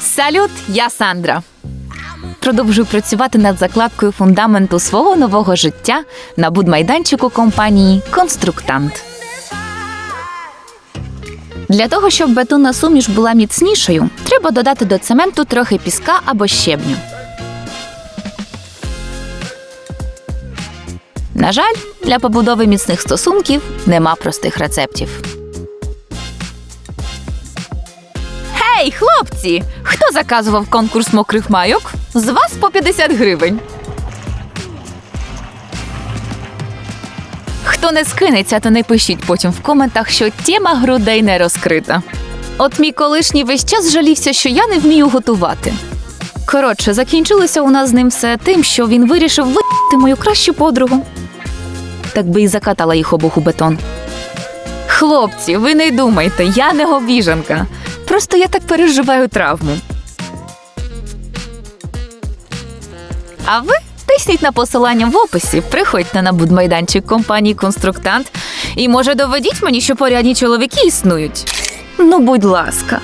Салют, я Сандра. Продовжую працювати над закладкою фундаменту свого нового життя на будмайданчику компанії Конструктант. Для того, щоб бетонна суміш була міцнішою, треба додати до цементу трохи піска або щебню. На жаль, для побудови міцних стосунків нема простих рецептів. Гей, хлопці! Хто заказував конкурс мокрих майок? З вас по 50 гривень. Хто не скинеться, то не пишіть потім в коментах, що тема грудей не розкрита. От мій колишній весь час жалівся, що я не вмію готувати. Коротше, закінчилося у нас з ним все тим, що він вирішив вити мою кращу подругу. Так би і закатала їх обох у бетон. Хлопці, ви не думайте, я не говіжанка. Просто я так переживаю травму. А ви тисніть на посилання в описі, приходьте на будмайданчик компанії Конструктант і може доведіть мені, що порядні чоловіки існують. Ну, будь ласка.